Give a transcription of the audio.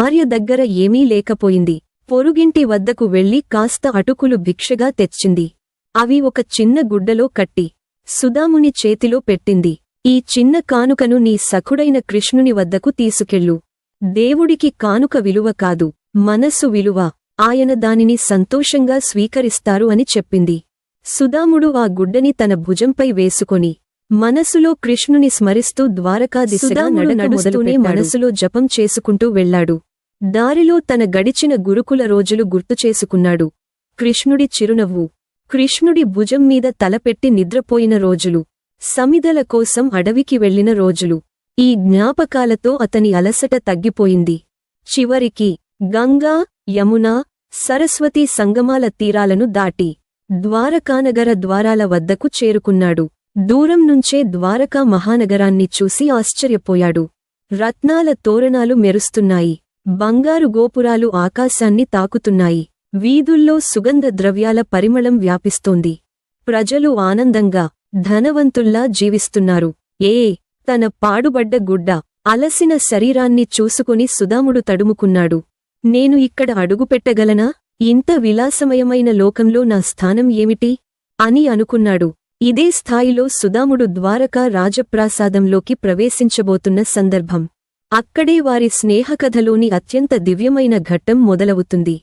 భార్య దగ్గర ఏమీ లేకపోయింది. పొరుగింటి వద్దకు వెళ్ళి కాస్త అటుకులు భిక్షగా తెచ్చింది. అవి ఒక చిన్న గుడ్డలో కట్టి సుదాముని చేతిలో పెట్టింది. ఈ చిన్న కానుకను నీ సఖుడైన కృష్ణుని వద్దకు తీసుకెళ్ళు. దేవుడికి కానుక విలువ కాదు మనస్సు విలువ. ఆయన దానిని సంతోషంగా స్వీకరిస్తారు అని చెప్పింది. సుదాముడు ఆ గుడ్డని తన భుజంపై వేసుకొని మనసులో కృష్ణుని స్మరిస్తూ ద్వారకా దిశగా నడుస్తూనే మనసులో జపం చేసుకుంటూ వెళ్ళాడు. దారిలో తన గడిచిన గురుకుల రోజులు గుర్తుచేసుకున్నాడు కృష్ణుడి చిరునవ్వు. కృష్ణుడి భుజం మీద తలపెట్టి నిద్రపోయిన రోజులు. సమిదల కోసం అడవికి వెళ్ళిన రోజులు. ఈ జ్ఞాపకాలతో అతని అలసట తగ్గిపోయింది. చివరికి గంగా యమున సరస్వతి సంగమాల తీరాలను దాటి ద్వారకానగర ద్వారాల వద్దకు చేరుకున్నాడు. దూరం నుంచే ద్వారకా మహానగరాన్ని చూసి ఆశ్చర్యపోయాడు. రత్నాల తోరణాలు మెరుస్తున్నాయి. బంగారు గోపురాలు ఆకాశాన్ని తాకుతున్నాయి. వీధుల్లో సుగంధ ద్రవ్యాల పరిమళం వ్యాపిస్తోంది. ప్రజలు ఆనందంగా ధనవంతుల్లా జీవిస్తున్నారు. ఏ తన పాడుబడ్డ గుడ్డ అలసిన శరీరాన్ని చూసుకుని సుదాముడు తడుముకున్నాడు. నేను ఇక్కడ అడుగుపెట్టగలనా ఇంత విలాసమయమైన లోకంలో నా స్థానం ఏమిటి? అని అనుకున్నాడు. ఇదే స్థాయిలో సుదాముడు ద్వారకా రాజప్రాసాదంలోకి ప్రవేశించబోతున్న సందర్భం. అక్కడే వారి స్నేహకథలోని అత్యంత దివ్యమైన ఘట్టం మొదలవుతుంది.